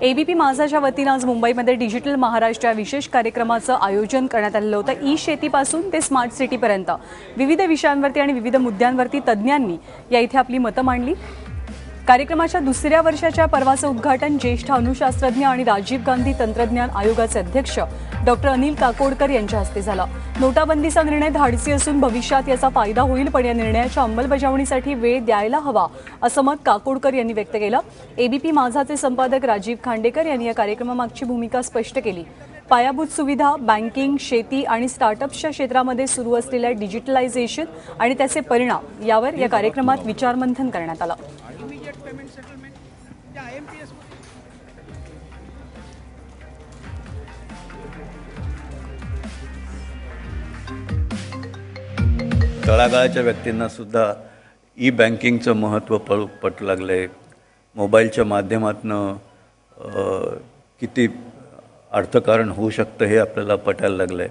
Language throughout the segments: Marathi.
एबीपी माझाच्या वतीनं आज मुंबईमध्ये डिजिटल महाराष्ट्र या विशेष कार्यक्रमाचं आयोजन करण्यात आलेलं होतं. ई शेतीपासून ते स्मार्ट सिटीपर्यंत. विविध विषयांवरती आणि विविध मुद्द्यांवरती तज्ज्ञांनी या इथे आपली मतं मांडली. कार्यक्रमाच्या दुसऱ्या वर्षाच्या पर्वाचं उद्घाटन ज्येष्ठ अणुशास्त्रज्ञ आणि राजीव गांधी तंत्रज्ञान आयोगाचे अध्यक्ष डॉक्टर अनिल काकोडकर यांच्या हस्ते झाला. नोटाबंदीचा निर्णय धाडसी असून भविष्यात याचा फायदा होईल पण या निर्णयाच्या अंमलबजावणीसाठी वेळ द्यायला हवा असं मत काकोडकर यांनी व्यक्त केलं. एबीपी माझाचे संपादक राजीव खांडेकर यांनी या कार्यक्रमामागची भूमिका स्पष्ट केली. पायाभूत सुविधा बँकिंग शेती आणि स्टार्टअप्सच्या क्षेत्रामध्ये सुरू असलेल्या डिजिटलायझेशन आणि त्याचे परिणाम यावर या कार्यक्रमात विचारमंथन करण्यात आलं. तळागाळाच्या व्यक्तींना सुद्धा ई बँकिंगचं महत्त्व पळू पटू लागलं आहे मोबाईलच्या माध्यमातनं किती अर्थकारण होऊ शकतं हे आपल्याला पटायला लागलं आहे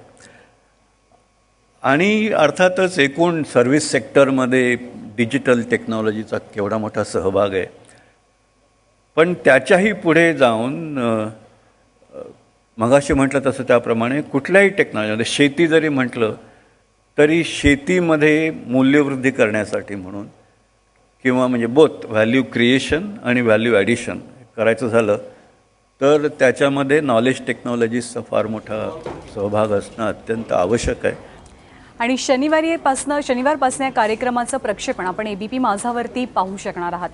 आणि अर्थातच एकूण सर्व्हिस सेक्टरमध्ये डिजिटल टेक्नॉलॉजीचा केवढा मोठा सहभाग आहे. पण त्याच्याही पुढे जाऊन मगाशी म्हटलं तसं त्याप्रमाणे कुठल्याही टेक्नॉलॉजी शेती जरी म्हटलं तरी शेतीमध्ये मूल्यवृद्धी करण्यासाठी म्हणून किंवा म्हणजे बोथ व्हॅल्यू क्रिएशन आणि व्हॅल्यू ॲडिशन करायचं झालं तर त्याच्यामध्ये नॉलेज टेक्नॉलॉजीजचा फार मोठा सहभाग असणं अत्यंत आवश्यक आहे. आणि शनिवारीपासनं शनिवारपासून या कार्यक्रमाचं प्रक्षेपण आपण ए बी पी माझावरती पाहू शकणार आहात.